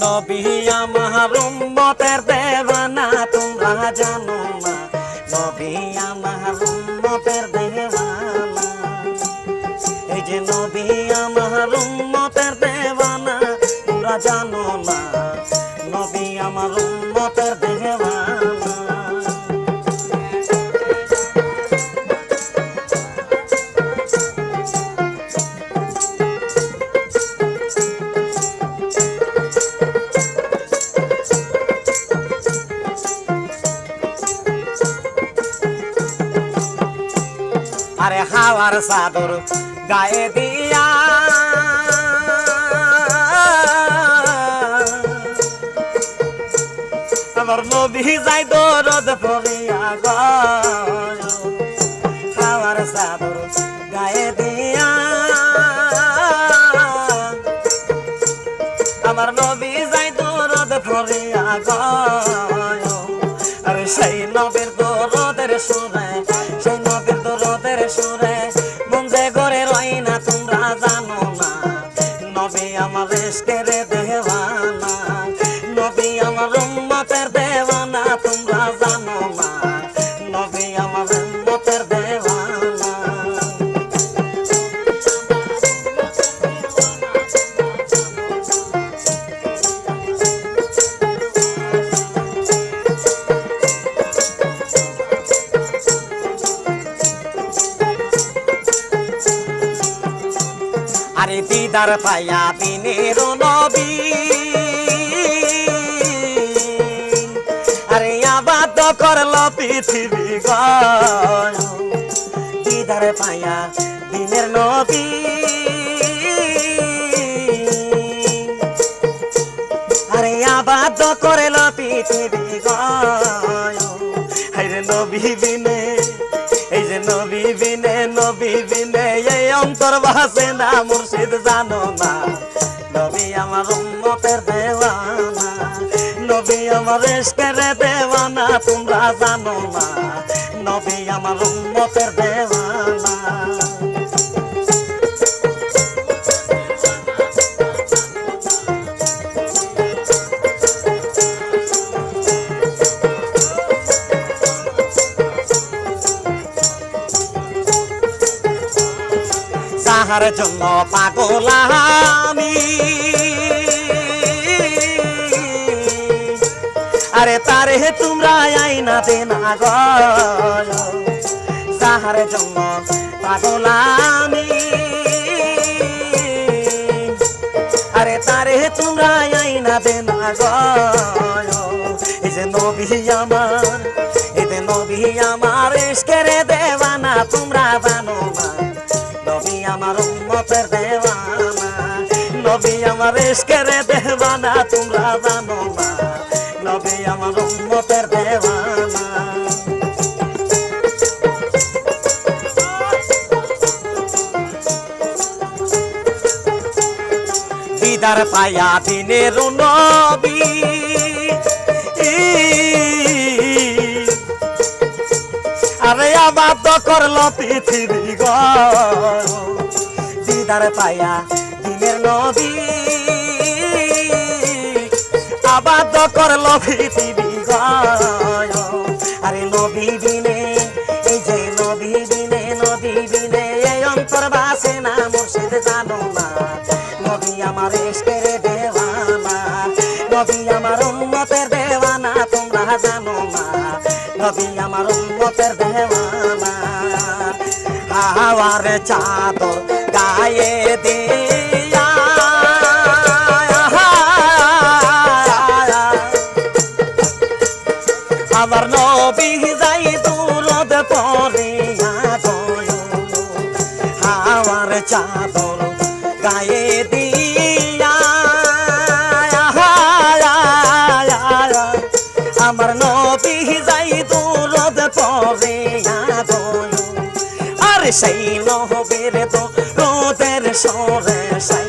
নবী আমার উম্মতের দেওয়ানা, তোমরা জানো না নবী আমার উম্মতের দেওয়ানা। এই যে নবী আমার উম্মতের দেওয়ানা, তোমরা জানো আরে হাওয়ার চাদর গায়ে দিয়া। আমার নবী যাই দরদ পড়িয়া গ। হাওয়ার চাদর গায়ে দিয়া। আমার নবী যাই দরদ পড়িয়া গ। আরে সেই নবীর দরদের সুরে দিদার পায়া দিনের নবী। আরে আবাদ করল পৃথিবী গয় দিদার পায়া দিনের নবী। আরে আবাদ করল পৃথিবী গয় হাইরে নবী বিনে এই যে নবী বিনে নবী বিনে, এই অন্তর বাসে না, মুর্শিদ জানো না। নবী আমার উন্মতের দেওয়ানা, নবী আমার এসকের দেওয়ানা, তোমরা জানো না। নবী আমার উন্মতের দেওয়ানা। তাহার জন্য পাগল আমি আরে তারে তোমরা আইনা দে না গ। তাহার জন্য পাগল আমি আরে তারে তোমরা আইনা দে না গ। এই যে নবী আমার এই যে নবী আমার ইস্কেরে দেওয়ানা তোমরা আমার উম্মতের দেওয়ানা নবী আমার ইস্কেরে দেওয়ানা তোমরা জানো না। নবী আমার উম্মতের দেওয়ানা দিদার পায়া দিনের নবী। আরে করল পৃথিবী দিদার পায়া দিনের নদী আবার করল পৃথিবী আরে চাদর গায়ে দিয়া। আমার নবী যাই দূরদ গয় হাওয়ার চাদর গায়ে দিয়া। আমার নবী যাই দূরদ আর সেই নহবের তো রোদের সরে